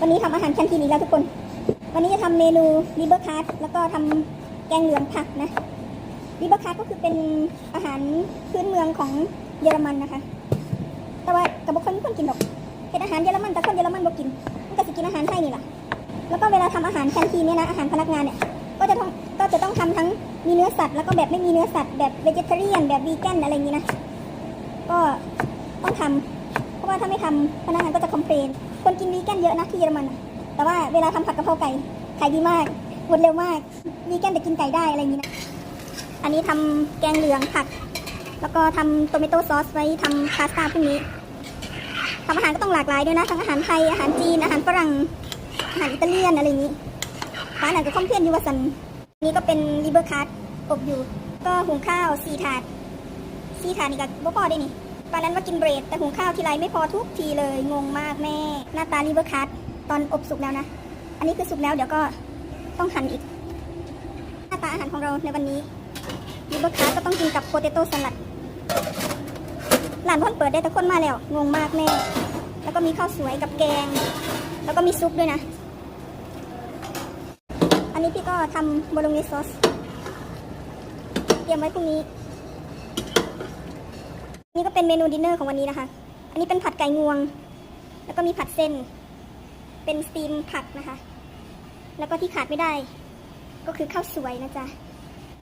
วันนี้ทำอาหารแคนทีนอีกแล้วทุกคน วันนี้จะทำเมนูริเบอร์คัสแล้วก็ทำแกงเหลืองผักนะริเบอร์คัสก็คือเป็นอาหารพื้นเมืองของเยอรมันนะคะ แต่ว่ากับบุคคลไม่คนกินหรอกเป็นอาหารเยอรมันแต่คนเยอรมันบ่กินมันก็สิกินอาหารไทยนี่แหละแล้วก็เวลาทำอาหารแคนทีนเนี่ยนะอาหารพนักงานเนี่ยก็จะต้องก็จะต้องทำทั้งมีเนื้อสัตว์แล้วก็แบบไม่มีเนื้อสัตว์แบบเวจิเทเรียนแบบวีแกนอะไรอย่างนี้นะก็ต้องทำเพราะว่าถ้าไม่ทำพนักงานก็จะคอมเพลน คนกินวีแกนเยอะนะที่เยอรมัน แต่ว่าเวลาทำผัดกะเพราไก่ขายดีมากหมดเร็วมากวีแกนแต่กินไก่ได้อะไรอย่างนี้นะ อันนี้ทำแกงเหลืองผักแล้วก็ทำโตเมโต้ซอสไว้ทำพาสต้าพรุ่งนี้ทำอาหารก็ต้องหลากหลายด้วยนะ ทั้งอาหารไทย อาหารจีน อาหารฝรั่ง อาหารอิตาเลียนอะไรอย่างนี้ร้านอาหารก็คอมเพลียนยูวาสัน นี่ก็เป็นริเบอร์คัสอบอยู่ ก็หุงข้าวสี่ถาดสี่ถาดนี่ก็บ่พอได้นี่ ปานนั้นว่ากินเบรดแต่หุงข้าวทีไรไม่พอทุกทีเลยงงมากแม่ หน้าตาริเบอร์คัสตอนอบสุกแล้วนะ อันนี้คือสุกแล้วเดี๋ยวก็ต้องหั่นอีก หน้าตาอาหารของเราในวันนี้ริเบอร์คัสก็ต้องกินกับโปเตโต้สลัดร้านพ่นเปิดได้แต่คนมาแล้วงงมากแม่ แล้วก็มีข้าวสวยกับแกง แล้วก็มีซุปด้วยนะ อันนี้พี่ก็ทำโบโลเนสซอสเตรียมไว้พรุ่งนี้ นี่ก็เป็นเมนูดินเนอร์ของวันนี้นะคะ อันนี้เป็นผัดไก่งวง แล้วก็มีผัดเส้น เป็นสตีมผักนะคะ แล้วก็ที่ขาดไม่ได้ ก็คือข้าวสวยนะจ๊ะ